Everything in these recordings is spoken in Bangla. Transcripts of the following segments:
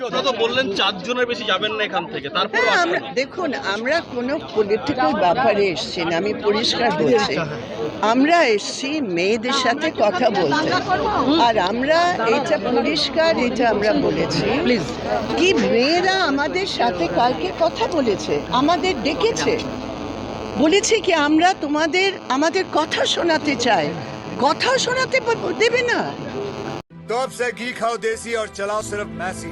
তো বললেন চারজনের বেশি যাবেন না এখান থেকে তারপর হ্যাঁ আমরা দেখুন আমরা কোনো পলিটিক্যাল ব্যাপারে এসছি না আমি পরিষ্কার বলছি আমরা এসছি মেয়েদের সাথে কথা বলতে আর আমরা এটা পরিষ্কার এটা আমরা বলেছি প্লিজ কি মেয়েরা আমাদের সাথে কালকে কথা বলেছে আমাদের ডেকেছে বলেছে কি আমরা তোমাদের আমাদের কথা শোনাতে চাই কথা শোনাতে প- দেবে না तो अब से घी खाओ देसी और चलाओ सिर्फ मैसी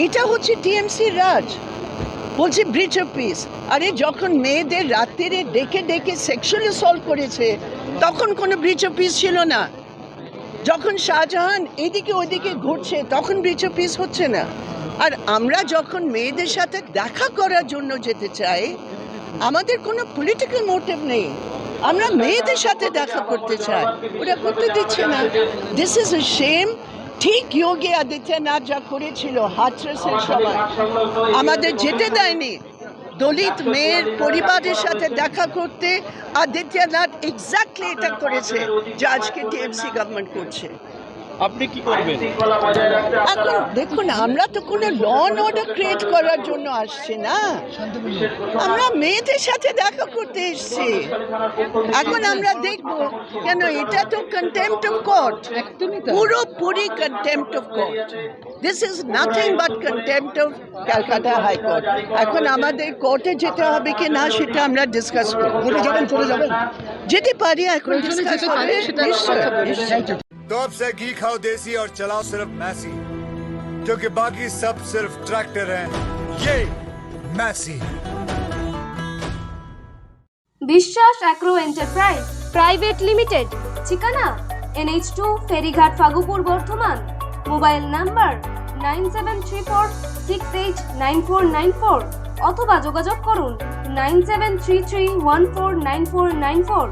এইটা হচ্ছে টিএমসি রাজ। বলছে ব্রিচ অফ পিস আরে যখন মেয়েদের রাত্রিরে ডেকে ডেকে সেক্সুয়ালি সলভ করেছে, তখন কোনো ব্রিচ অফ পিস ছিল না। যখন শাহজাহান এদিকে ওদিকে ঘুরছে, তখন ব্রিচ অফ পিস হচ্ছে না। আর আমরা যখন মেয়েদের সাথে দেখা করার জন্য যেতে চাই, আমাদের কোনো পলিটিক্যাল মোটিভ নেই। আমরা মেয়েদের সাথে দেখা করতে চাই। ওরা করতে দিচ্ছে না। দিস ইজ এ সেম ঠিক যোগী আদিত্যনাথ যা করেছিল হাথরসের সময় আমাদের যেতে দেয়নি। দলিত মেয়ের পরিবারের সাথে দেখা করতে আদিত্যনাথ এক্স্যাক্টলি এটা করেছে, যা আজকে টিএমসি গভর্নমেন্ট করছে। আপনি কি করবেন? এখন দেখুন আমরা তো কোনো ল অ্যান্ড অর্ডার ক্রিয়েট করার জন্য আসছি না। আমরা মেয়েদের সাথে দেখা করতে এসেছি। এখন আমরা দেখব কেন এটা তো কন্টেম্পট অফ কোর্ট পুরোপুরি contempt of court this is nothing but contempt of Calcutta high court এখন আমাদের কোর্টে যেতে হবে কি না সেটা আমরা ডিসকাস করব। চলে যাবেন। যেতে পারি এখন ডিসকাস হবে নিশ্চয় নিশ্চয় तो अब से घी खाओ देसी और चलाओ सिर्फ मैसी क्योंकि बाकी सब सिर्फ ट्रैक्टर हैं ये Massey Biswas agro enterprise private limited ঠিকানা NH two Ferighat Fagupur Bardhaman mobile number nine seven three four six eight nine four nine four অথবা যোগাযোগ করুন nine seven three three one four nine four nine four